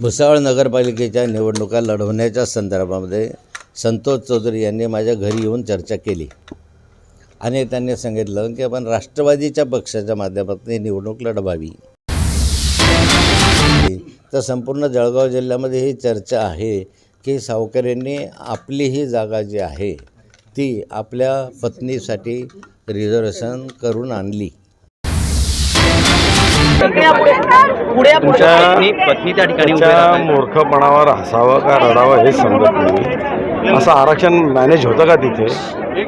भुसावळ नगरपालिकेच्या निवडणुका लढवण्याच्या संदर्भामध्ये संतोष चौधरी यांनी माझ्या घरी येऊन चर्चा केली. आणि त्यांनी सांगितलं की आपण राष्ट्रवादीच्या पक्षाच्या माध्यमातून ही निवडणूक लढवावी. तर संपूर्ण जळगाव जिल्ह्यामध्ये ही चर्चा आहे की सावकऱ्यांनी आपली ही जागा जी आहे ती आपल्या पत्नीसाठी रिझर्वेशन करून आणली. तुमच्या पत्नी त्या ठिकाणी. मूर्खपणावर हसावं का रडावं हे समजत नाही. असं आरक्षण मॅनेज होतं का तिथे?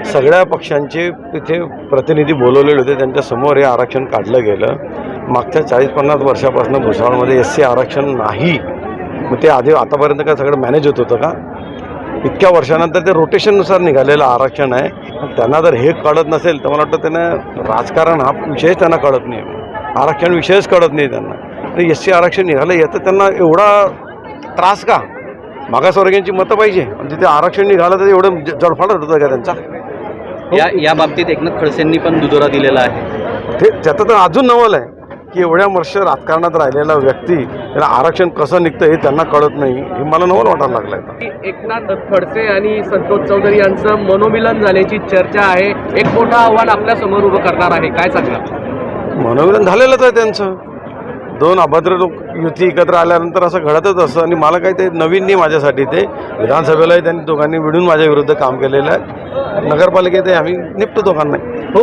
सगळ्या पक्षांचे तिथे प्रतिनिधी बोलवलेले होते त्यांच्यासमोर हे आरक्षण काढलं गेलं. मागच्या चाळीस पन्नास वर्षापासून भुसावळमध्ये एस सी आरक्षण नाही. मग ते आधी आतापर्यंत काय सगळं मॅनेज होत होतं का? इतक्या वर्षानंतर ते रोटेशननुसार निघालेलं आरक्षण आहे. त्यांना जर हे कळत नसेल तर मला वाटतं त्यांना राजकारण हा विषयच त्यांना कळत नाही. आरक्षण विषयच कळत नाही त्यांना. आणि एस सी आरक्षण निघालं याचं त्यांना एवढा त्रास का? मागासवर्गीयांची मतं पाहिजे. आणि तिथे आरक्षण निघालं तर एवढं ज- जडफाड होतं का त्यांचा? या या बाबतीत एकनाथ खडसेंनी पण दुजोरा दिलेला आहे. ते त्याचं तर अजून नवल आहे की एवढ्या वर्ष राजकारणात राहिलेला व्यक्ती त्याला आरक्षण कसं निघतं हे त्यांना कळत नाही. हे मला नवल वाटायला लागलं आहे की एकनाथ खडसे आणि संतोष चौधरी यांचं मनोमिलन झाल्याची चर्चा आहे. एक मोठं आव्हान आपल्यासमोर उभं करणार आहे. काय सांगणार मनोविधान झालेलंच आहे त्यांचं. दोन अभद्र लोक युती एकत्र आल्यानंतर असं घडतच असतं आणि मला काही ते नवीन नाही माझ्यासाठी ते. विधानसभेलाही त्यांनी दोघांनी मिळून माझ्या विरुद्ध काम केलेलं आहे. नगरपालिकेतही आम्ही निपटतो दोघांना. हो,